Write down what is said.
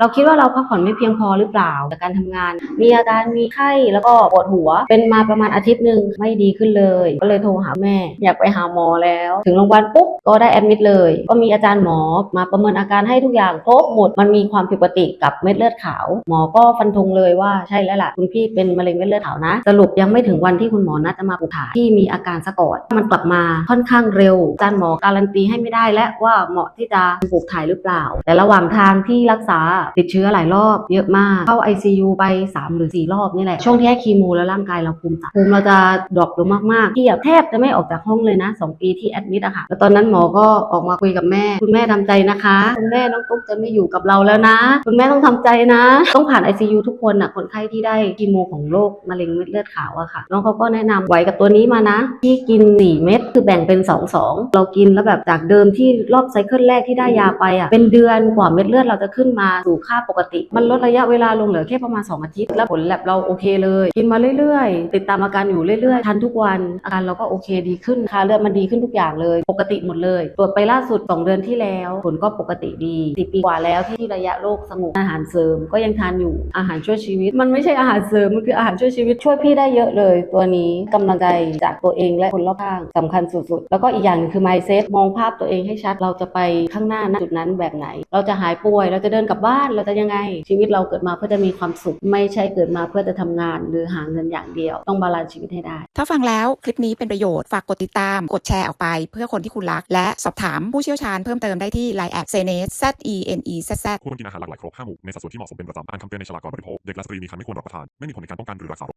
เราคิดว่าเราพักผ่อนไม่เพียงพอหรือเปล่าจากการทำงาน มีอาการมีไข้แล้วก็ปวดหัว เป็นมาประมาณอาทิตย์หนึ่งไม่ดีขึ้นเลย ก็เลยโทรหาแม่ อยากไปหาหมอแล้ว ถึงโรงพยาบาลปุ๊บก็ได้แอดมิดเลย ก็มีอาจารย์หมอมาประเมินอาการให้ทุกอย่างครบหมดมันมีความผิดปกติกับเม็ดเลือดขาว หมอก็ฟันธงเลยว่าใช่แล้วล่ะคุณพี่เป็นมะเร็งเม็ดเลือดขาวนะ สรุปยังไม่ถึงวันที่คุณหมอนัดจะมาปลูกถ่ายที่มีอาการซะก่อนมันกลับมาค่อนข้างเร็วอาจารย์หมอการันตีให้ไม่ได้และว่าเหมาะที่จะปลูกถ่ายหรือเปล่า แต่ระหว่างทางที่รักษาติดเชื้อหลายรอบเยอะมาก เข้า ICU ไป 3 หรือ 4 รอบนี่แหละ ช่วงที่ให้คีโมแล้วร่างกายเราภูมิต่ำภูมิเราจะดรอปลงมากๆที่แบบแทบจะไม่ออกจากห้องเลยนะ 2 ปีที่แอดมิดอะค่ะแล้วตอนนั้นหมอก็ออกมาคุยกับแม่ คุณแม่ทำใจนะคะ คุณแม่น้องตุ๊กจะไม่อยู่กับเราแล้วนะ คุณแม่ต้องทำใจนะ ต้องผ่าน ICU ทุกคนอะคนไข้ที่ได้คีโมของโรคมะเร็งเม็ดเลือดขาวอะค่ะน้องเขาก็แนะนำไว้กับตัวนี้มานะ ที่กิน 4 เม็ดคือแบ่งเป็น 2 2 เรากินแล้วแบบจากเดิมที่รอบไซเคิลแรกที่ได้ยาไปอะเป็นเดือนกว่าเม็ดเลือดเราจะขึ้นมาสูค่าปกติ มันลดระยะเวลาลงเหลือแค่ประมาณ 2 อาทิตย์ แล้วผลแลบเราโอเคเลย กินมาเรื่อยๆ ติดตามอาการอยู่เรื่อยๆทันทุกวัน อาการเราก็โอเคดีขึ้นค่าเลือดมันดีขึ้นทุกอย่างเลย ปกติหมดเลย ตรวจไปล่าสุด 2 เดือนที่แล้ว ผลก็ปกติดีสี่ปีกว่าแล้วที่ระยะโรคสงบอาหารเสริมก็ยังทานอยู่อาหารช่วยชีวิต มันไม่ใช่อาหารเสริมมันคืออาหารช่วยชีวิตช่วยพี่ได้เยอะเลย ตัวนี้กำลังใจจากตัวเองและคนรอบข้างสำคัญสุดๆ แล้วก็อีกอย่างหนึงคือ mindset มองภาพตัวเองให้ชัดเราจะไปข้างหน้าณจุดนั้นแบบไหน เราจะหายป่วยเราจะเดินกลับบ้านเราจะยังไง ชีวิตเราเกิดมาเพื่อจะมีความสุข ไม่ใช่เกิดมาเพื่อจะทำงานหรือหาเงินอย่างเดียว ต้องบาลานซ์ชีวิตให้ได้ ถ้าฟังแล้วคลิปนี้เป็นประโยชน์ฝากกดติดตาม กดแชร์ออกไป เพื่อคนที่คุณรัก และสอบถามผู้เชี่ยวชาญเพิ่มเติมได้ที่ Line แอดเซเนส Z E N E Z Z ควรกินอาหารหลากหลายครบ5หมู่ในสัดส่วนที่เหมาะสมเป็นประจำอ่านคำเตือนในฉลากก่อนบริโภคเด็กและสตรีมีครรภ์ไม่ควรรับประทานไม่มีผลในการป้องกันหรือรักษาโรค